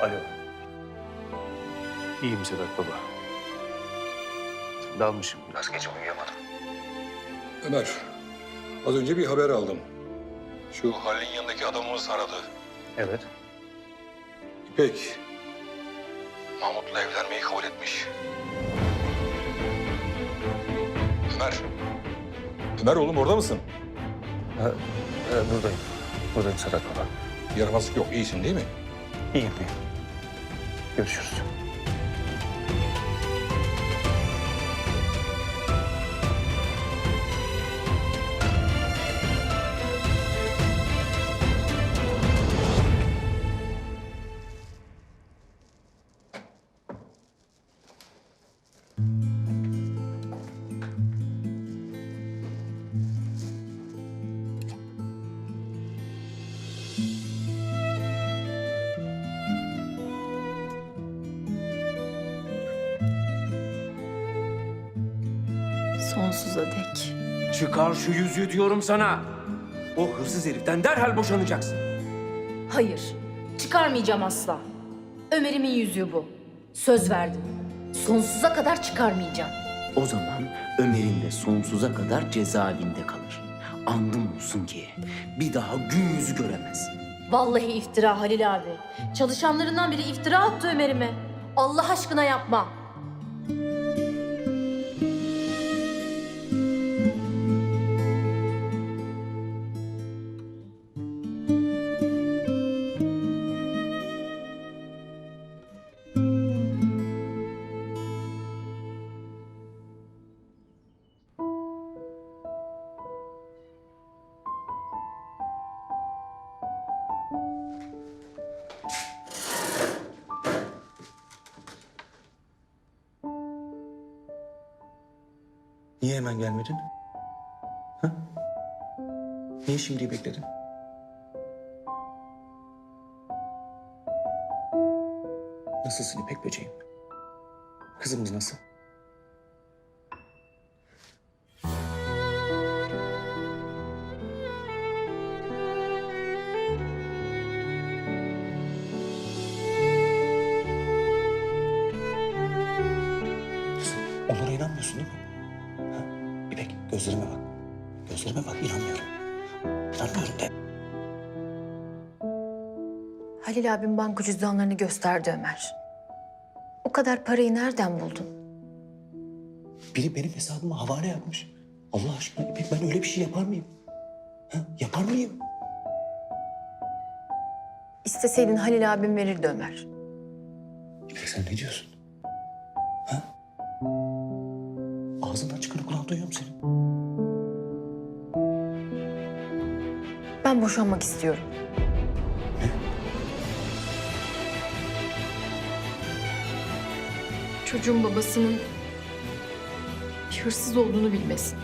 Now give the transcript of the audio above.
Alo. İyiyim Sedat baba. Dalmışım biraz gece uyuyamadım. Ömer, az önce bir haber aldım. Şu Halil'in yanındaki adamımız aradı. Evet. İpek, Mahmut'la evlenmeyi kabul etmiş. Ömer, Ömer oğlum orada mısın? Ha, e, buradayım. Buradayım Sedat baba. Yaramazlık yok, iyisin değil mi? İyiyim iyiyim. Görüşürüz. Sonsuza dek. Çıkar şu yüzüğü diyorum sana. O hırsız heriften derhal boşanacaksın. Hayır, çıkarmayacağım asla. Ömer'imin yüzüğü bu. Söz verdim. Sonsuza kadar çıkarmayacağım. O zaman Ömer'in de sonsuza kadar cezaevinde kalır. Andım olsun ki bir daha gün yüzü göremez. Vallahi iftira Halil abi. Çalışanlarından biri iftira attı Ömer'ime. Allah aşkına yapma. Niye hemen gelmedin? Ha? Niye şimdi bekledin? Nasılsın İpek böceğim? Kızımız nasıl? Onlara inanmıyorsun değil mi? Gözlerime bak. Gözlerime bak inanmıyorum. İnanmıyorum de. Halil abim banka cüzdanlarını gösterdi Ömer. O kadar parayı nereden buldun? Biri benim hesabıma havale yapmış. Allah aşkına İpek ben öyle bir şey yapar mıyım? Ha? Yapar mıyım? İsteseydin Halil abim verirdi Ömer. İpek sen ne diyorsun? Ha? Ağzından çıkanı kulağın duyuyorum senin. Ben boşanmak istiyorum. Çocuğun babasının hırsız olduğunu bilmesin.